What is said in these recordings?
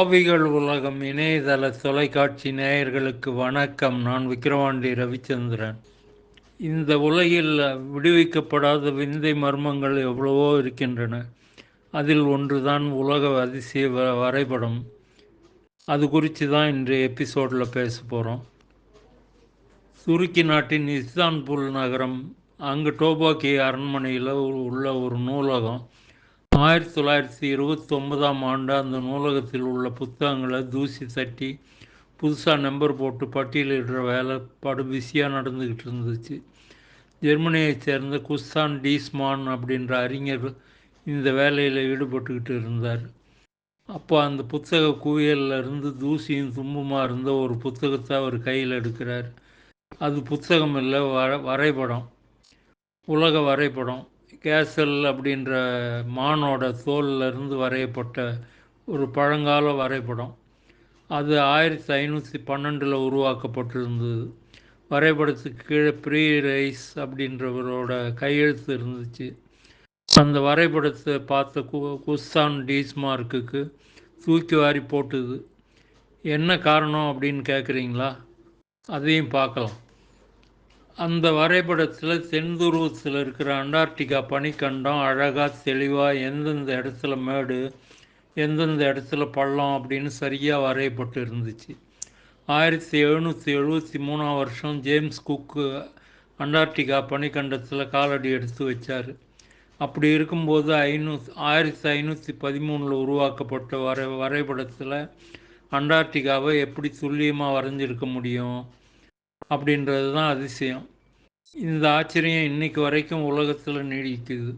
ஆவிகள் உலகம் இணையதள தொலைக்காட்சி நேயர்களுக்கு வணக்கம். நான் விக்கிரவாண்டி ரவிச்சந்திரன். இந்த உலகில் விடுவிக்கப்படாத விந்தை மர்மங்கள் எவ்வளவோ இருக்கின்றன. அதில் ஒன்றுதான் உலக அதிசய வ- வரைபடம். அது குறித்து தான் இன்றைய எபிசோடில் பேச போகிறோம் துருக்கி நாட்டின் இஸ்தான்புல் நகரம் அங்கு டோபாக்கி அரண்மனையில் உள்ள ஒரு நூலகம். ஆயிரத்தி தொள்ளாயிரத்தி இருபத்தி ஒன்பதாம் ஆண்டு அந்த நூலகத்தில் உள்ள புத்தகங்களை தூசி தட்டி புதுசாக நம்பர் போட்டு பட்டியலிடுற வேலை படு பிஸியாக நடந்துக்கிட்டு இருந்துச்சு. ஜெர்மனியைச் சேர்ந்த குஸ்தான் டீஸ்மான் அப்படின்ற அறிஞர் இந்த வேலையில் ஈடுபட்டுக்கிட்டு இருந்தார். அப்போ அந்த புத்தக குவியலிருந்து தூசியும் தும்புமா இருந்த ஒரு புத்தகத்தை அவர் கையில் எடுக்கிறார். அது புத்தகம் இல்லை வர வரைபடம். உலக வரைபடம். கேசல் அப்படின்ற மானோட தோல்ல இருந்து வரையப்பட்ட ஒரு பழங்கால வரைபடம். அது ஆயிரத்தி ஐநூற்றி பன்னெண்டில் உருவாக்கப்பட்டிருந்தது. வரைபடத்துக்கு கீழே ப்ரீ ரைஸ் அப்படின்றவரோட கையெழுத்து இருந்துச்சு. அந்த வரைபடத்தை பார்த்த கு குஸ்தான் டீஸ்மார்க்குக்கு தூக்கி வாரி போட்டுது. என்ன காரணம் அப்படின்னு கேட்குறீங்களா அதையும் பார்க்கலாம். அந்த வரைபடத்தில் தென்துருவத்தில் இருக்கிற அண்டார்டிகா பனிக்கண்டம் அழகாக தெளிவாக எந்தெந்த இடத்துல மேடு எந்தெந்த இடத்துல பள்ளம் அப்படின்னு சரியாக வரையப்பட்டு இருந்துச்சு. ஆயிரத்தி எழுநூற்றி எழுபத்தி மூணாம் வருஷம் ஜேம்ஸ் குக்கு அண்டார்டிகா பனிக்கண்டத்தில் காலடி எடுத்து வச்சார். அப்படி இருக்கும்போது ஐநூ ஆயிரத்தி ஐநூற்றி பதிமூணில் உருவாக்கப்பட்ட வரை வரைபடத்தில் அண்டார்டிகாவை எப்படி துல்லியமாக வரைஞ்சிருக்க முடியும்? அப்படின்றது தான் அதிசயம். இந்த ஆச்சரியம் இன்னைக்கு வரைக்கும் உலகத்தில் நீடிக்குது.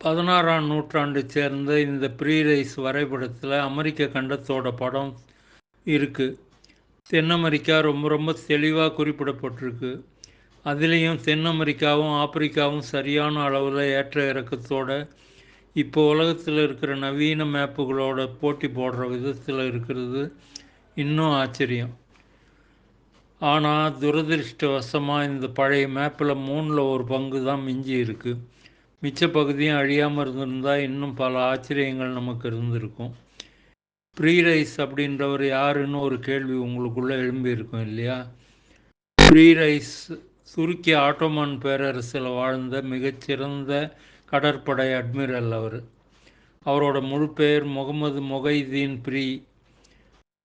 பதினாறாம் நூற்றாண்டை சேர்ந்த இந்த ப்ரீரைஸ் வரைபடத்தில் அமெரிக்க கண்டத்தோட படம் இருக்குது தென் அமெரிக்கா ரொம்ப ரொம்ப தெளிவாக குறிப்பிடப்பட்டிருக்கு. அதுலேயும் தென் அமெரிக்காவும் ஆப்பிரிக்காவும் சரியான அளவில் ஏற்ற இறக்கத்தோட இப்போ உலகத்தில் இருக்கிற நவீன மேப்புகளோட போட்டி போடுற விதத்தில் இருக்கிறது இன்னும் ஆச்சரியம். ஆனால் துரதிருஷ்டவசமாக இந்த பழைய மேப்பில் மூணில் ஒரு பங்கு தான் மிஞ்சி இருக்குது மிச்ச பகுதியும் அழியாமல் இருந்திருந்தால் இன்னும் பல ஆச்சரியங்கள் நமக்கு இருந்திருக்கும். ப்ரீரைஸ் அப்படின்றவர் யாருன்னு ஒரு கேள்வி உங்களுக்குள்ளே எழும்பியிருக்கும் இல்லையா? ப்ரீரைஸ் துருக்கி ஆட்டோமான் பேரரசில் வாழ்ந்த மிகச்சிறந்த கடற்படை அட்மிரல் அவர். அவரோட முழு பெயர் முகமது மொகைதீன் ப்ரீ.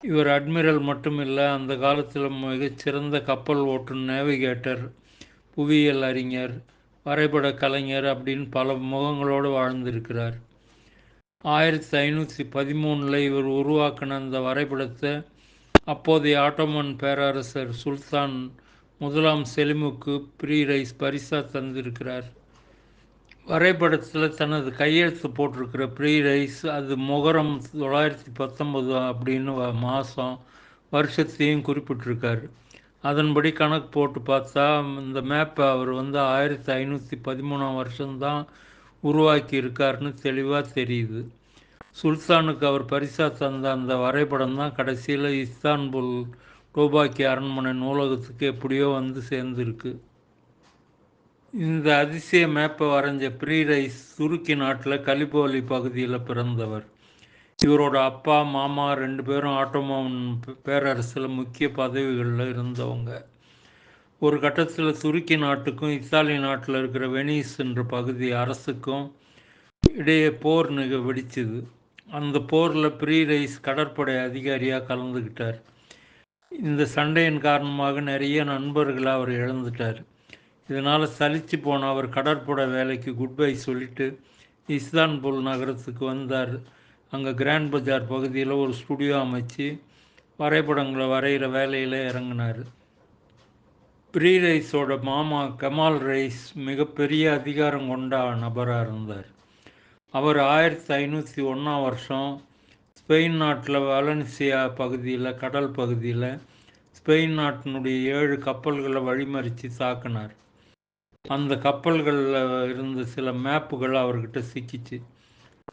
இவர் அட்மிரல் மட்டும் இல்லை அந்த காலத்தில் மிகச்சிறந்த கப்பல் ஓட்டும் நேவிகேட்டர் புவியியல் அறிஞர் வரைபட கலைஞர் அப்படின்னு பல முகங்களோடு வாழ்ந்திருக்கிறார். ஆயிரத்தி ஐநூற்றி பதிமூணில் இவர் உருவாக்கின அந்த வரைபடத்தை அப்போதைய ஆட்டோமன் பேரரசர் சுல்தான் முதலாம் செலிமுக்கு ப்ரீ ரைஸ் பரிசாக தந்திருக்கிறார். வரைபடத்தில் தனது கையெழுத்து போட்டிருக்கிற ப்ரீ ரைஸ் அது முகரம் தொள்ளாயிரத்தி பத்தொம்பது அப்படின்னு வ- மாதம் வருஷத்தையும் குறிப்பிட்டிருக்காரு. அதன்படி கணக்கு போட்டு பார்த்தா இந்த மேப்பை அவர் வந்து ஆயிரத்தி ஐநூற்றி பதிமூணாம் வருஷம்தான் உருவாக்கி இருக்காருன்னு தெளிவாக தெரியுது. சுல்தானுக்கு அவர் பரிசாக தந்த அந்த வரைபடம் தான் கடைசியில் இஸ்தான்புல் டோபாக்கி அரண்மனை நூலகத்துக்கு எப்படியோ வந்து சேர்ந்துருக்கு. இந்த அதிசய மேப்பை வரைஞ்ச ப்ரீ ரைஸ் துருக்கி நாட்டில் கலிபோலி பகுதியில் பிறந்தவர். இவரோட அப்பா மாமா ரெண்டு பேரும் ஆட்டோமோன் பேரரசில் முக்கிய பதவிகளில் இருந்தவங்க. ஒரு கட்டத்தில் துருக்கி நாட்டுக்கும் இத்தாலி நாட்டில் இருக்கிற வெனிஸ் என்ற பகுதி அரசுக்கும் இடையே போர் நிக வெடிச்சுது. அந்த போரில் ப்ரீ ரைஸ் கடற்படை அதிகாரியாக கலந்துக்கிட்டார் இந்த சண்டையின் காரணமாக நிறைய நண்பர்களை அவர் இழந்துட்டார். இதனால் சலித்து போன அவர் கடற்படை வேலைக்கு குட் பை சொல்லிட்டு இஸ்தான்புல் நகரத்துக்கு வந்தார். அங்கே கிராண்ட் பஜார் பகுதியில் ஒரு ஸ்டுடியோ அமைச்சு வரைபடங்களை வரைகிற வேலையில் இறங்கினார். ப்ரீ ரைஸோட மாமா கமால் ரைஸ் மிகப்பெரிய அதிகாரம் கொண்ட நபராக இருந்தார். அவர் ஆயிரத்தி ஐநூற்றி ஒன்றாம் வருஷம் ஸ்பெயின் நாட்டில் வலன்சியா பகுதியில் கடல் பகுதியில் ஸ்பெயின் நாட்டினுடைய ஏழு கப்பல்களை வழிமறித்து தாக்கினார். அந்த கப்பல்களில் இருந்த சில மேப்புகள் அவர்கிட்ட சிக்கிச்சு.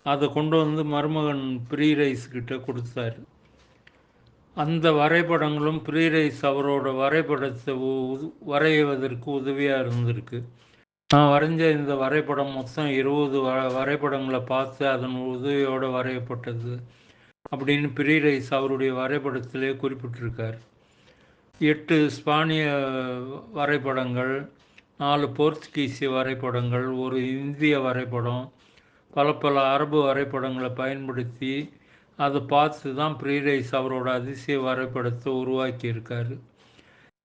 அதை கொண்டு வந்து மருமகன் ப்ரீ ரைஸ் கிட்ட கொடுத்தாரு. அந்த வரைபடங்களும் ப்ரீ ரைஸ் அவரோட வரைபடத்தை உ- வரைவதற்கு உதவியாக இருந்திருக்கு. நான் வரைஞ்ச இந்த வரைபடம் மொத்தம் இருபது வ வரைபடங்களை பார்த்து அதன் உதவியோடு வரையப்பட்டது அப்படின்னு பிரீரைஸ் அவருடைய வரைபடத்திலே குறிப்பிட்டிருக்கார். எட்டு ஸ்பானிய வரைபடங்கள் நாலு போர்த்துகீசிய வரைபடங்கள் ஒரு இந்திய வரைபடம் பல பல அரபு வரைபடங்களை பயன்படுத்தி அதை பார்த்து தான் ப்ரீரைஸ் அவரோட அதிசய வரைபடத்தை உருவாக்கியிருக்காரு.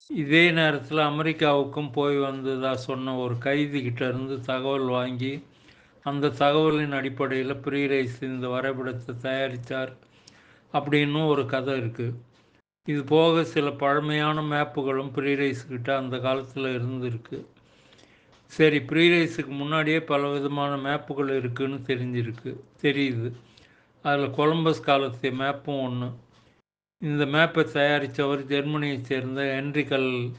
இதே நேரத்தில் அமெரிக்காவுக்கும் போய் வந்ததாக சொன்ன ஒரு கைதிகிட்ட இருந்து தகவல் வாங்கி அந்த தகவலின் அடிப்படையில் ப்ரீரைஸ் இந்த வரைபடத்தை தயாரித்தார் அப்படின்னு ஒரு கதை இருக்குது இது போக சில பழமையான மேப்புகளும் ப்ரீரைஸ்கிட்ட அந்த காலத்தில் இருந்திருக்கு. சரி ப்ரீரைஸுக்கு முன்னாடியே பல விதமான மேப்புகள் இருக்குதுன்னு தெரிஞ்சிருக்கு. தெரியுது. அதில் கொலம்பஸ் காலத்திய மேப்பும் ஒன்று இந்த மேப்பை தயாரித்தவர் ஜெர்மனியை சேர்ந்த ஹென்ரிகல்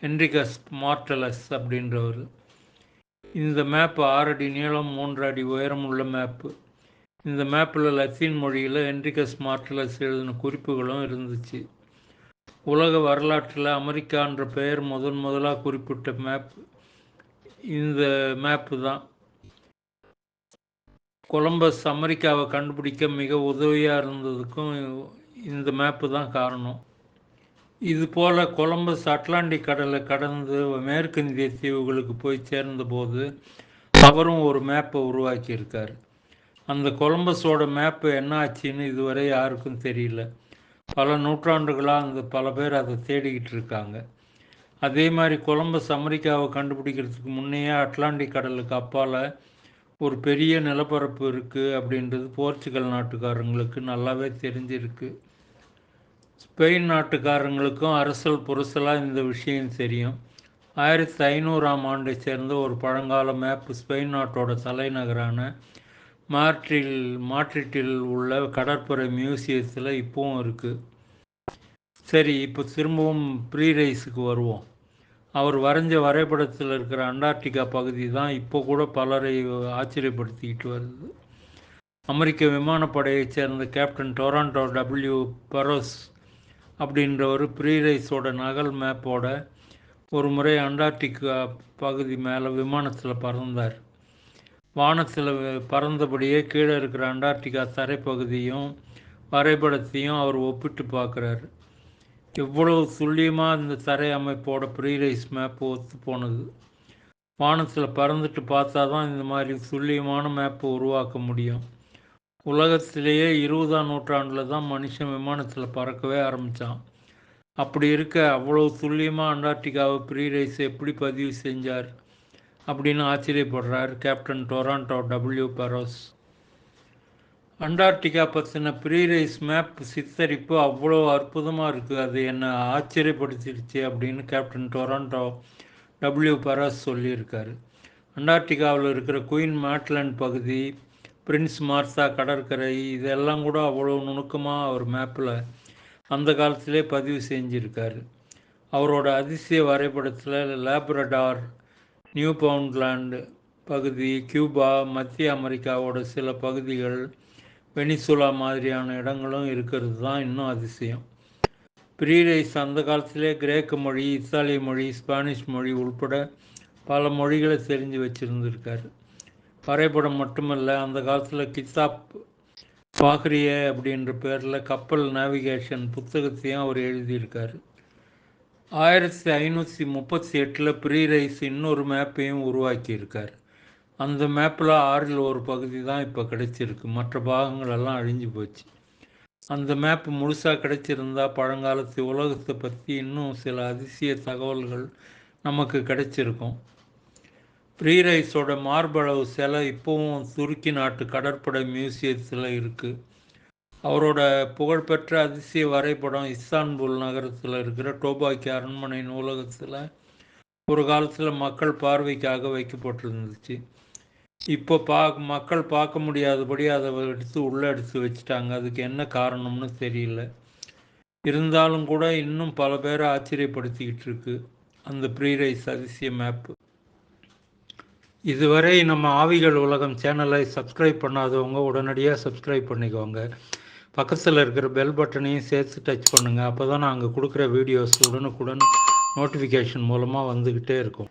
ஹென்ரிகஸ் மார்டலஸ் அப்படின்றவர். இந்த மேப்பு ஆறு அடி நீளம் மூன்று அடி உயரம் உள்ள மேப்பு இந்த மேப்பில் லத்தீன் மொழியில் ஹென்ரிகஸ் மார்டலஸ் எழுதின குறிப்புகளும் இருந்துச்சு. உலக வரலாற்றில் அமெரிக்கான்ற பெயர் முதன் முதலாக குறிப்பிட்ட மேப் இந்த மேப்பு தான். கொலம்பஸ் அமெரிக்காவை கண்டுபிடிக்க மிக உதவியாக இருந்ததுக்கும் இந்த மேப்பு தான் காரணம். இது போல் கொலம்பஸ் அட்லாண்டிக் கடலை கடந்து மேற்கு இந்திய தீவுகளுக்கு போய் சேர்ந்தபோது அவரும் ஒரு மேப்பை உருவாக்கியிருக்கார். அந்த கொலம்பஸோட மேப்பு என்ன ஆச்சுன்னு இதுவரை யாருக்கும் தெரியல. பல நூற்றாண்டுகளாக அந்த பல பேர் அதை தேடிக்கிட்டு இருக்காங்க. அதே மாதிரி கொலம்பஸ் அமெரிக்காவை கண்டுபிடிக்கிறதுக்கு முன்னையே அட்லாண்டிக் கடலுக்கு அப்பால் ஒரு பெரிய நிலப்பரப்பு இருக்குது அப்படின்றது போர்ச்சுகல் நாட்டுக்காரங்களுக்கு நல்லாவே தெரிஞ்சிருக்கு. ஸ்பெயின் நாட்டுக்காரங்களுக்கும் அரசல் புரசலாக இந்த விஷயம் தெரியும். ஆயிரத்தி ஐநூறாம் ஆண்டை சேர்ந்த ஒரு பழங்கால மேப்பு ஸ்பெயின் நாட்டோட தலைநகரான மார்ட்ரில் மாட்ரிட்டில் உள்ள கடற்படை மியூசியத்தில் இப்போவும் இருக்குது சரி இப்போ திரும்பவும் ப்ரீ ரைஸுக்கு வருவோம். அவர் வரைஞ்ச வரைபடத்தில் இருக்கிற அண்டார்டிகா பகுதி தான் இப்போ கூட பலரை ஆச்சரியப்படுத்திக்கிட்டு வருது. அமெரிக்க விமானப்படையைச் சேர்ந்த கேப்டன் டொராண்டோ டபிள்யூ பரோஸ் அப்படின்றவர் ப்ரீ ரைஸோட நகல் மேப்போட ஒரு முறை அண்டார்டிகா பகுதி மேலே விமானத்தில் பறந்தார். வானத்தில் பறந்தபடியே கீழே இருக்கிற அண்டார்டிகா தரைப்பகுதியும் வரைபடத்தையும் அவர் ஒப்பிட்டு பார்க்குறாரு. எவ்வளவு துல்லியமாக இந்த தரை அமைப்போட ப்ரீரைஸ் மேப் ஒத்து போனது? வானத்தில் பறந்துட்டு பார்த்தா தான் இந்த மாதிரி துல்லியமான மேப்பை உருவாக்க முடியும். உலகத்திலேயே இருபதாம் நூற்றாண்டில் தான் மனுஷன் விமானத்தில் பறக்கவே ஆரம்பித்தான் அப்படி இருக்க அவ்வளோ துல்லியமாக அண்டார்டிகாவை ப்ரீரைஸ் எப்படி பதிவு செஞ்சார் அப்படின்னு ஆச்சரியப்படுறார் captain Toronto W Burrows. Antarctica பற்றின ப்ரீரைஸ் மேப் சித்தரிப்பு அவ்வளோ அற்புதமாக இருக்குது அது என்னை ஆச்சரியப்படுத்திடுச்சு அப்படின்னு கேப்டன் டொராண்டோ டபிள்யூ பராஸ் சொல்லியிருக்காரு. அண்டார்டிகாவில் இருக்கிற குயின் மாட்லண்ட் பகுதி பிரின்ஸ் மார்த்தா கடற்கரை இதெல்லாம் கூட அவ்வளோ நுணுக்கமாக அவர் மேப்பில் அந்த காலத்திலே பதிவு செஞ்சுருக்காரு. அவரோட அதிசய வரைபடத்தில் லேப்ரடார் நியூ பவுண்ட்லாண்டு பகுதி கியூபா மத்திய அமெரிக்காவோட சில பகுதிகள் வெனிசுலா மாதிரியான இடங்களும் இருக்கிறது தான் இன்னும் அதிசயம். பிரீரைஸ் அந்த காலத்திலே கிரேக்க மொழி இத்தாலிய மொழி ஸ்பானிஷ் மொழி உள்பட பல மொழிகளை தெரிஞ்சு வச்சுருந்துருக்காரு. வரைபடம் மட்டுமல்ல அந்த காலத்தில் கித்தாப் பாக்ரிய அப்படின்ற பேரில் கப்பல் நேவிகேஷன் புத்தகத்தையும் அவர் எழுதியிருக்காரு. ஆயிரத்தி ஐநூற்றி முப்பத்தி எட்டில் ப்ரீரைஸ் இன்னொரு மேப்பையும் உருவாக்கியிருக்கார். அந்த மேப்பில் ஆறில் ஒரு பகுதி தான் இப்போ கிடைச்சிருக்கு. மற்ற பாகங்கள் எல்லாம் அழிஞ்சு போச்சு. அந்த மேப் முழுசாக கிடைச்சிருந்தா பழங்காலத்து உலகத்தை பற்றி இன்னும் சில அதிசய தகவல்கள் நமக்கு கிடைச்சிருக்கும். ப்ரீரைஸோட மார்பளவு சிலை இப்போவும் துருக்கி நாட்டு கடற்படை மியூசியத்தில் இருக்குது அவரோட புகழ்பெற்ற அதிசய வரைபடம் இஸ்தான்புல் நகரத்தில் இருக்கிற டோபாக்கி அரண்மனை நூலகத்தில் ஒரு காலத்தில் மக்கள் பார்வைக்காக வைக்கப்பட்டிருந்துச்சு. இப்போ பா மக்கள் பார்க்க முடியாதபடி அதை எடுத்து உள்ளே எடுத்து வச்சுட்டாங்க. அதுக்கு என்ன காரணம்னு தெரியல. இருந்தாலும் கூட இன்னும் பல பேரை ஆச்சரியப்படுத்திக்கிட்டு இருக்கு அந்த ப்ரீரைஸ் அதிசய மேப்பு இதுவரை நம்ம ஆவிகள் உலகம் சேனலை சப்ஸ்கிரைப் பண்ணாதவங்க உடனடியாக சப்ஸ்கிரைப் பண்ணிக்கோங்க. பக்கத்தில் இருக்கிற பெல் பட்டனையும் சேர்த்து டச் பண்ணுங்கள் அப்போ தான் நாங்கள் கொடுக்குற வீடியோஸ் உடனுக்குடன் நோட்டிஃபிகேஷன் மூலமாக வந்துக்கிட்டே இருக்கும்.